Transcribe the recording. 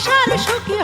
সংসার সুখী